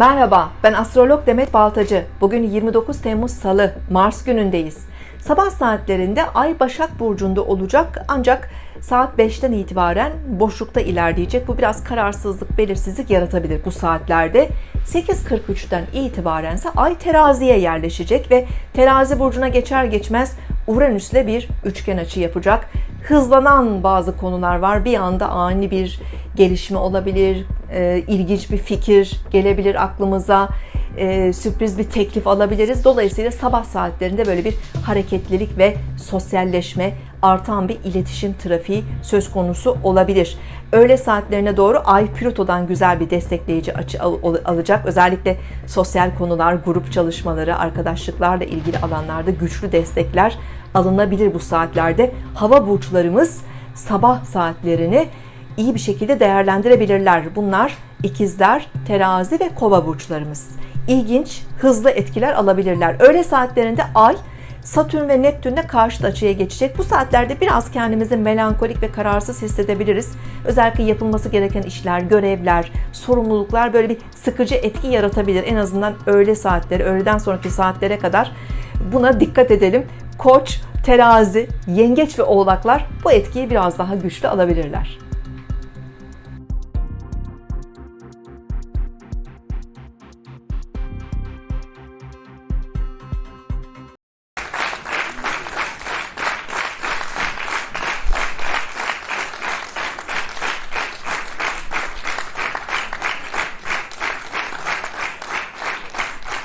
Merhaba, ben astrolog Demet Baltacı. Bugün 29 Temmuz Salı, Mars günündeyiz. Sabah saatlerinde Ay Başak Burcu'nda olacak ancak saat 5'ten itibaren boşlukta ilerleyecek. Bu biraz kararsızlık, belirsizlik yaratabilir bu saatlerde. 8.43'ten itibaren ise Ay teraziye yerleşecek ve terazi burcuna geçer geçmez Uranüs'le bir üçgen açı yapacak. Hızlanan bazı konular var. Bir anda ani bir gelişme olabilir, e, ilginç bir fikir gelebilir aklımıza, e, sürpriz bir teklif alabiliriz. Dolayısıyla sabah saatlerinde böyle bir hareketlilik ve sosyalleşme, artan bir iletişim trafiği söz konusu olabilir. Öğle saatlerine doğru Ay Plüto'dan güzel bir destekleyici açı al- al- alacak. Özellikle sosyal konular, grup çalışmaları, arkadaşlıklarla ilgili alanlarda güçlü destekler alınabilir bu saatlerde. Hava burçlarımız sabah saatlerini iyi bir şekilde değerlendirebilirler. Bunlar ikizler, terazi ve kova burçlarımız. İlginç, hızlı etkiler alabilirler. Öğle saatlerinde Ay, Satürn ve Neptün'le karşıt açıya geçecek. Bu saatlerde biraz kendimizi melankolik ve kararsız hissedebiliriz. Özellikle yapılması gereken işler, görevler, sorumluluklar böyle bir sıkıcı etki yaratabilir. En azından öğle saatleri, öğleden sonraki saatlere kadar buna dikkat edelim. Koç, terazi, yengeç ve oğlaklar bu etkiyi biraz daha güçlü alabilirler.